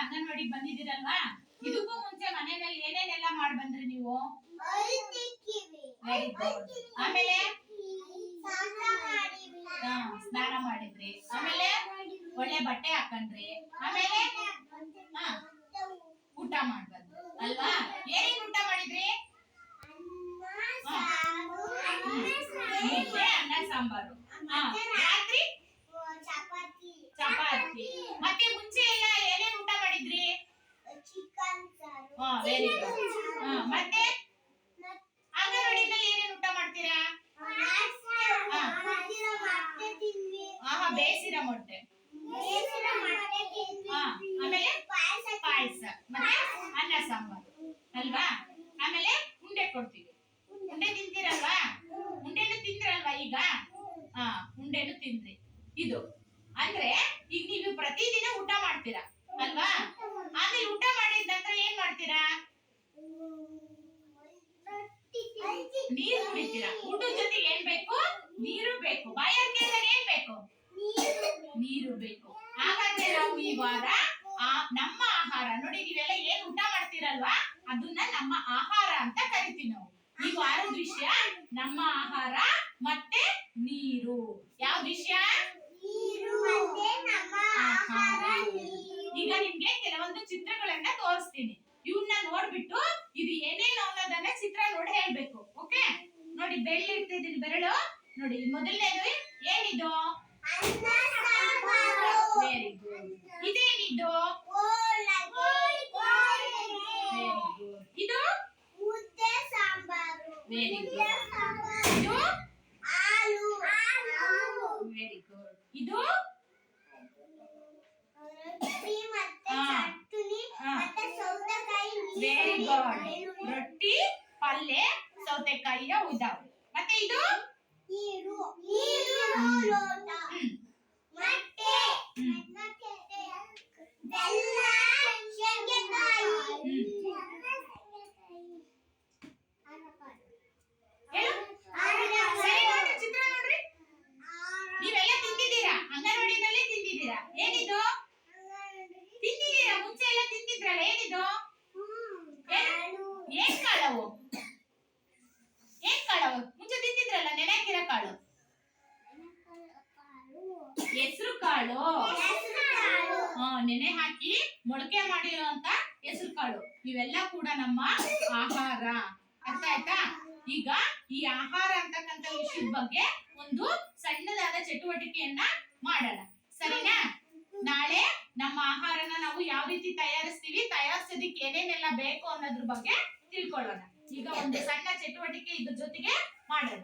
ಅಂಗನವಾಡಿಗೆ ಬಂದಿದ್ದೀರಲ್ವಾ? ಇದಕ್ಕೂ ಮುಂಚೆ ಮನೆಯಲ್ಲಿ ಏನೇನೆಲ್ಲ ಮಾಡಿ ಬಂದ್ರಿ ನೀವು? ಆಮೇಲೆ? ಸ್ನಾನ ಮಾಡಿದ್ರಿ. ಆಮೇಲೆ? ಒಳ್ಳೆ ಬಟ್ಟೆ ಹಾಕೊಂಡ್ರಿ. ಆಮೇಲೆ? ಊಟ ಮಾಡ್ಬಂದ್ರಿ ಅಲ್ವಾ? ಏನೇನ್ ಊಟ ಮಾಡಿದ್ರಿ? ಮುದ್ದೆ ಅನ್ನ ಸಾಂಬಾರು ಹಾ, ರಾತ್ರಿ ಚಪಾತಿ ಚಪಾತಿ ಮತ್ತೆ ಮುಂಚೆ ಎಲ್ಲ ಏನೇನ್ ಊಟ ಮಾಡಿದ್ರಿ ಚಿಕನ್ ಸಾರು ಹಾ ವೆರಿ ಗುಡ್ ಹಾ ಮತ್ತೆ? ಅಂಗನವಾಡಿನಲ್ಲಿ ಏನೇನ್ ಊಟ ಮಾಡ್ತೀರಾ? ಆಹಾ ಬೇಯಿಸಿದ ಮೊಟ್ಟೆ. ಹಾ ಆಮೇಲೆ ಪಾಯಸ. ಮತ್ತೆ ಅನ್ನ ಸಾಂಬಾರ್. ಅಲ್ವಾ? ಆಮೇಲೆ ಉಂಡೆ ಕೊಡ್ತೀವಿ. ಉಂಡೆ ತಿಂತೀರಲ್ವಾ? ಉಂಡೆನು ತಿಂದ್ರಲ್ವಾ ಈಗ? ಹಾ ಉಂಡೆನು ತಿಂದ್ರಿ. ಇದು. ಅಂದ್ರೆ ಈಗ ನೀವು ಪ್ರತಿದಿನ ಊಟ ಮಾಡ್ತೀರಾ ಅಲ್ವಾ ಆಮೇಲೆ ಊಟ ಮಾಡಿದ ನಂತರ ಏನ್ ಮಾಡ್ತೀರಾ ನೀರು ಕುಡಿತೀರಾ? ಊಟದ ಜೊತೆಗೆ ಏನ್ ಬೇಕು? ನೀರು ಬೇಕು. ಬಾಯಾರಿಕೆ ಏನ್ ಬೇಕು? ನೀರು ಬೇಕು. ಹಾಗಾದ್ರೆ ನಾವು ಈ ವಾರ ನಮ್ಮ ಆಹಾರ ನೋಡಿ ನೀವೆಲ್ಲ ಏನ್ ಊಟ ಮಾಡ್ತೀರಲ್ವಾ? ಅದನ್ನ ನಮ್ಮ ಆಹಾರ ಅಂತ ಕರಿತೀವಿ ನಾವು. ಈ ವಾರದ ವಿಷಯ. ನಮ್ಮ ಆಹಾರ ಮತ್ತೆ ನೀರು. ಯಾವ ವಿಷಯ? ಈಗ ನಿಮ್ಗೆ ಕೆಲವೊಂದು ಚಿತ್ರಗಳನ್ನ ತೋರಿಸ್ತೀನಿ. ಇವನ್ನ ನೋಡ್ಬಿಟ್ಟು ಇದು ಏನೇನು ಅನ್ನೋದನ್ನ ಚಿತ್ರ ನೋಡಿ ಹೇಳ್ಬೇಕು ಓಕೆ ನೋಡಿ ಬೆಳ್ಳಿ ಇಡ್ತಿದ್ದೀನಿ ಬೆರಳು. ನೋಡಿ, ಮೊದಲನೇದು ಏನಿದು? ವೆರಿ ಗುಡ್ ಇದೇನಿದು? ಇದು? ಮುದ್ದೆ ಸಾಂಬಾರು ವೆರಿ ಗುಡ್. ಇದು? ಹಾಲು ವೆರಿ ಗುಡ್ ಇದು? ರೊಟ್ಟಿ ಮತ್ತೆ ಚಟ್ನಿ ಮತ್ತೆ ಸೌತೆಕಾಯಿ ವೆರಿ ಗುಡ್ ರೊಟ್ಟಿ ಪಲ್ಯ ಸೌತೆಕಾಯಿಯ ಉದಾಹರಣೆ. ಇದು? ನೀರು. ನೀರು. ಲೋಟ ಮತ್ತೆ ಬೆಲ್ಲ ಶೇಂಗೆಕಾಯಿ. ಏನಿದು? ತಿಂದಿದ್ದೀರಾ? ಮುಂಚೆ ಎಲ್ಲ ತಿಂದಿದ್ರಲ್ಲ ಏನಿದು? ಏನು? ಏನ್ ಕಾಳವು ಏನ್ ಕಾಳವು ಮುಂಚೆ ತಿಂದಿದ್ರಲ್ಲ ನೆನೆ ಹಾಕಿರೋ ಕಾಳು ಹೆಸರು ಕಾಳು. ನೆನೆ ಹಾಕಿ ಮೊಳಕೆ ಮಾಡಿರುವಂತ ಹೆಸರು ಕಾಳು. ಇವೆಲ್ಲ ಕೂಡ ನಮ್ಮ ಆಹಾರ. ಅರ್ಥ ಆಯ್ತಾ? ಈಗ ಈ ಆಹಾರ ಅಂತಕ್ಕಂಥ ವಿಷಯದ ಬಗ್ಗೆ ಒಂದು ಸಣ್ಣದಾದ ಚಟುವಟಿಕೆಯನ್ನ ಮಾಡೋಣ. ಸರಿನಾ? ನಾಳೆ ನಮ್ಮ ಆಹಾರನ ನಾವು ಯಾವ ರೀತಿ ತಯಾರಿಸ್ತೀವಿ ತಯಾರಿಸೋದಕ್ಕೆ ಏನೇನೆಲ್ಲ ಬೇಕು ಅನ್ನೋದ್ರ ಬಗ್ಗೆ ತಿಳ್ಕೊಳ್ಳೋಣ. ಈಗ ಒಂದು ಸಣ್ಣ ಚಟುವಟಿಕೆ ಇದ್ರ ಜೊತೆಗೆ ಮಾಡೋಣ.